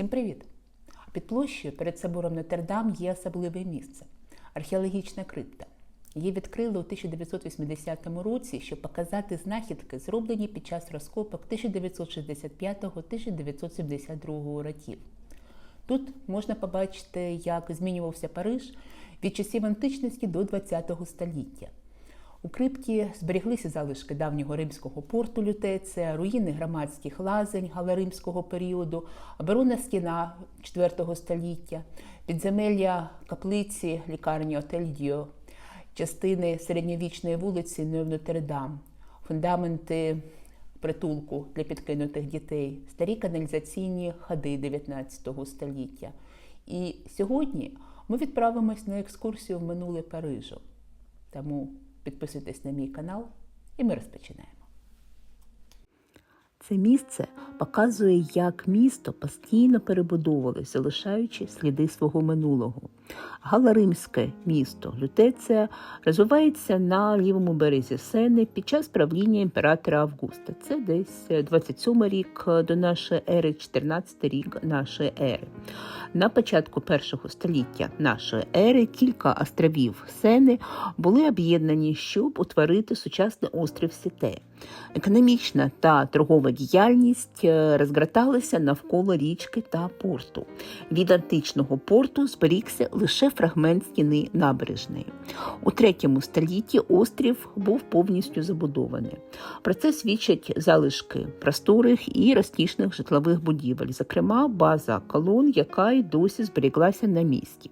Всім привіт! Під площею перед собором Нотр-Дам є особливе місце археологічна крипта. Її відкрили у 1980 році, щоб показати знахідки, зроблені під час розкопок 1965-1972 років. Тут можна побачити, як змінювався Париж від часів античності до ХХ століття. У крипті зберіглися залишки давнього римського порту Лютеція, руїни громадських лазень галаримського періоду, оборонна стіна IV століття, підземелля каплиці лікарні Отель частини середньовічної вулиці Нойв-Нотр-Дам, фундаменти притулку для підкинутих дітей, старі каналізаційні ходи 19 століття. І сьогодні ми відправимось на екскурсію в минуле Парижу. Тому підписуйтесь на мій канал, і ми розпочинаємо. Це місце показує, як місто постійно перебудовувалося, залишаючи сліди свого минулого. Галаримське місто Лютеція розвивається на лівому березі Сени під час правління імператора Августа. Це десь 27 рік до нашої ери, 14 рік нашої ери. На початку першого століття нашої ери кілька островів Сени були об'єднані, щоб утворити сучасний острів Сіте. Економічна та торгова діяльність е, розгорталася навколо річки та порту. Від античного порту зберігся лише фрагмент стіни набережної. У третьому столітті острів був повністю забудований. Про це свідчать залишки просторих і розкішних житлових будівель, зокрема база колон, яка й досі зберіглася на місці.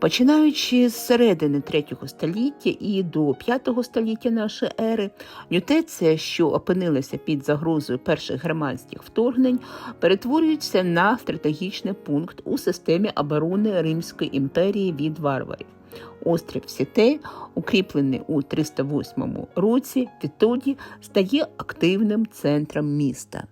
Починаючи з середини третього століття і до п'ятого століття нашої ери, Нютеція, що опинилася під загрозою перших громадських вторгнень, перетворюється на стратегічний пункт у системі оборони Римської імперії від варварів. Острів Сіте, укріплений у 308 році, відтоді стає активним центром міста.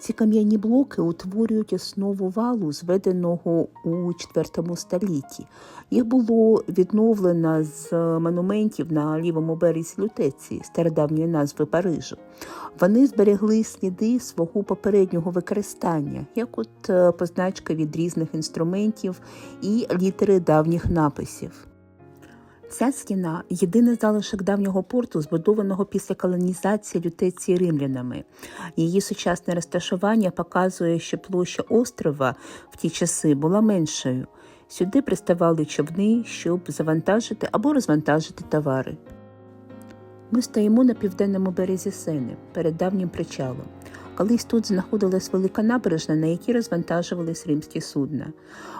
Ці кам'яні блоки утворюють основу валу, зведеного у IV столітті. Їх було відновлено з монументів на лівому березі Лютеції, стародавньої назви Парижу. Вони зберегли сліди свого попереднього використання, як от е, позначка від різних інструментів і літери давніх написів. Ця стіна єдиний залишок давнього порту, збудованого після колонізації лютеції римлянами. Її сучасне розташування показує, що площа острова в ті часи була меншою. Сюди приставали човни, щоб завантажити або розвантажити товари. Ми стоїмо на південному березі Сени перед давнім причалом. Колись тут знаходилась велика набережна, на якій розвантажувались римські судна.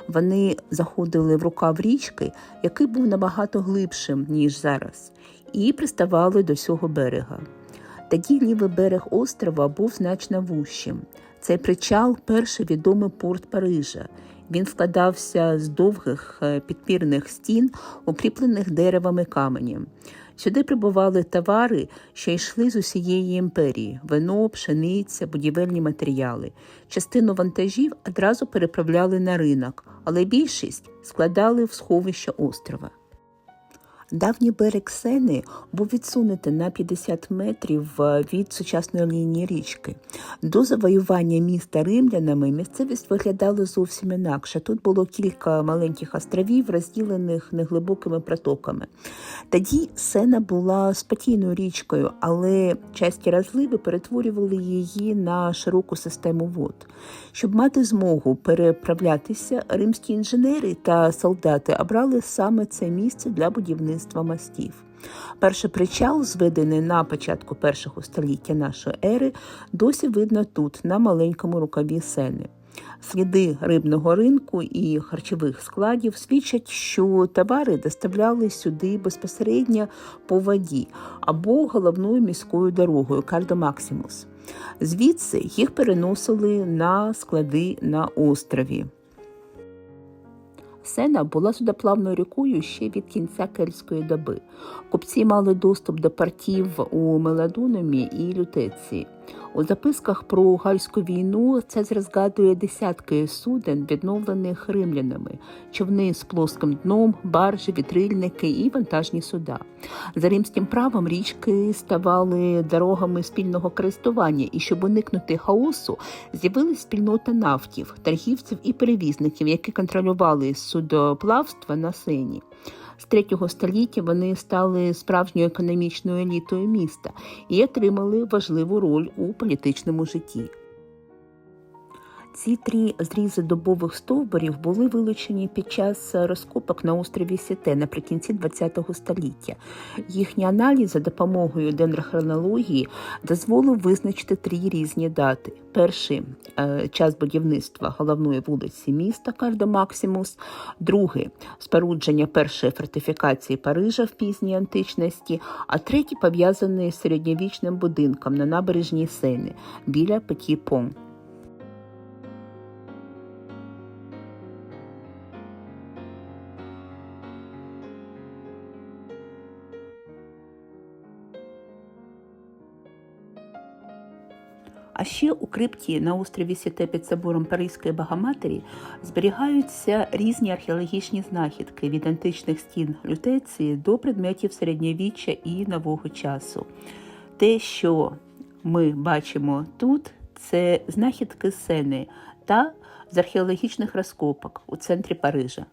Вони заходили в рукав річки, який був набагато глибшим, ніж зараз, і приставали до цього берега. Тоді лівий берег острова був значно вущим. Цей причал перший відомий порт Парижа. Він складався з довгих е, підпірних стін, укріплених деревами каменем. Сюди прибували товари, що йшли з усієї імперії: вино, пшениця, будівельні матеріали. Частину вантажів одразу переправляли на ринок, але більшість складали в сховище острова. Давній берег Сени був відсунутий на 50 метрів е, від сучасної лінії річки. До завоювання міста римлянами місцевість виглядала зовсім інакше. Тут було кілька маленьких островів, розділених неглибокими протоками. Тоді Сена була спокійною річкою, але часті розливи перетворювали її на широку систему вод. Щоб мати змогу переправлятися, римські інженери та солдати обрали саме це місце для будівництва мостів. Перший причал, зведений на початку першого століття нашої ери, досі видно тут, на маленькому рукаві сени. Сліди рибного ринку і харчових складів свідчать, що товари доставляли сюди безпосередньо по воді або головною міською дорогою Кальдо Максимус. Звідси їх переносили на склади на острові. Сена була судоплавною рікою ще від кінця кельтської доби. Купці мали доступ до портів у Меладунумі і Лютеції. У записках про Гальську війну Цезар згадує десятки суден, відновлених римлянами, човни з плоским дном, баржі, вітрильники і вантажні суда. За римським правом річки ставали дорогами спільного користування, і щоб уникнути хаосу, з'явилась спільнота нафтів, торгівців і перевізників, які контролювали судоплавство на сені. З третього століття вони стали справжньою економічною елітою міста і отримали важливу роль у політичному житті. Ці три зрізи добових стовбурів були вилучені під час розкопок на острові Сіте наприкінці ХХ століття. Їхній аналіз за допомогою дендрохронології дозволив визначити три різні дати: перший е, час будівництва головної вулиці міста Кальдо Максимус, другий спорудження першої фортифікації Парижа в пізній античності, а третій пов'язаний з середньовічним будинком на набережній Сени біля Петі Пон. Ще у крипті на острові Сіте під собором Паризької Богоматері зберігаються різні археологічні знахідки від античних стін лютеції до предметів середньовіччя і нового часу. Те, що ми бачимо тут, це знахідки сени та з археологічних розкопок у центрі Парижа.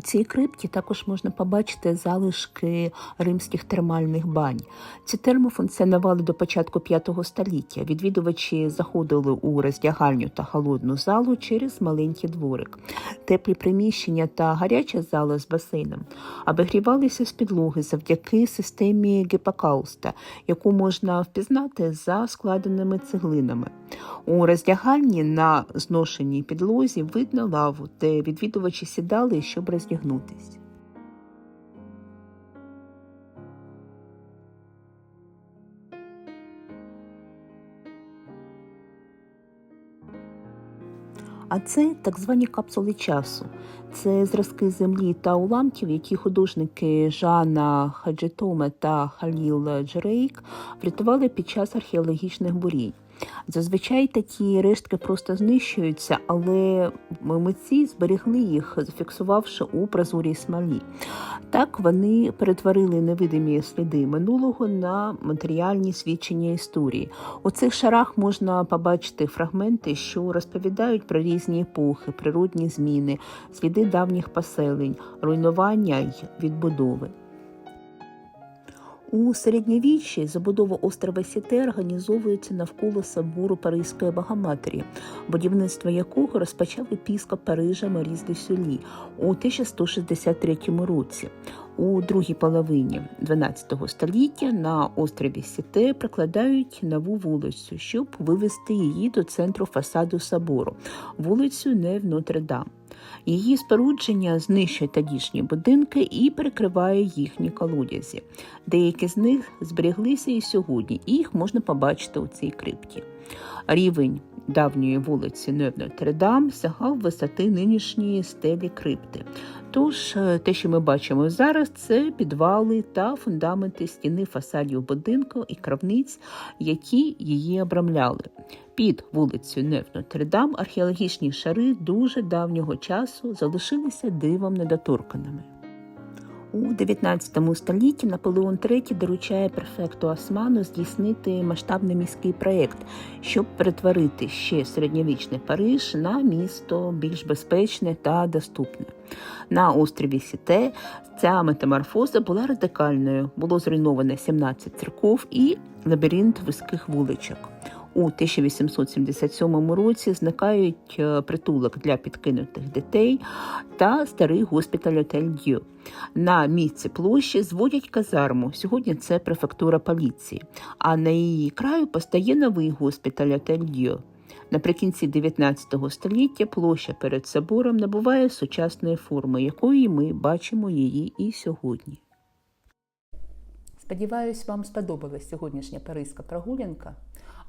У цій крипті також можна побачити залишки римських термальних бань. Ці терми функціонували до початку V століття. Відвідувачі заходили у роздягальню та холодну залу через маленький дворик. Теплі приміщення та гаряча зала з басейном обігрівалися з підлоги завдяки системі гіпокауста, яку можна впізнати за складеними цеглинами. У роздягальні на зношеній підлозі видно лаву, де відвідувачі сідали, щоб роздягнутись. А це так звані капсули часу. Це зразки землі та уламків, які художники Жана Хаджетоме та Халіл Джерейк врятували під час археологічних бурій. Зазвичай такі рештки просто знищуються, але митці зберегли їх, зафіксувавши у прозорій смолі. Так вони перетворили невидимі сліди минулого на матеріальні свідчення історії. У цих шарах можна побачити фрагменти, що розповідають про різні епохи, природні зміни, сліди давніх поселень, руйнування й відбудови. У середньовіччі забудова острова Сіте організовується навколо собору Паризької Богоматері, будівництво якого розпочав епіскоп Парижа Маріс де Сюлі у 1163 році. У другій половині XII століття на острові Сіте прокладають нову вулицю, щоб вивести її до центру фасаду собору, вулицю Нев Нотр-Дам. Її спорудження знищує тодішні будинки і перекриває їхні колодязі. Деякі з них збереглися і сьогодні, і їх можна побачити у цій крипті. Рівень давньої вулиці Нев-Нотр-Дам сягав висоти нинішньої стелі крипти. Тож е, те, що ми бачимо зараз, це підвали та фундаменти стіни фасадів будинку і кравниць, які її обрамляли. Під вулицю Нев-Нотр-Дам археологічні шари дуже давнього часу залишилися дивом недоторканими. У 19 столітті Наполеон III доручає префекту Осману здійснити масштабний міський проєкт, щоб перетворити ще середньовічний Париж на місто більш безпечне та доступне. На острові Сіте ця метаморфоза була радикальною. Було зруйновано 17 церков і лабіринт вузьких вуличок. У 1877 році зникають е, притулок для підкинутих дітей та старий госпіталь Отель Дю. На місці площі зводять казарму. Сьогодні це префектура поліції. А на її краю постає новий госпіталь Отель Дю. Наприкінці 19 століття площа перед собором набуває сучасної форми, якої ми бачимо її і сьогодні. Сподіваюсь, вам сподобалась сьогоднішня паризька прогулянка.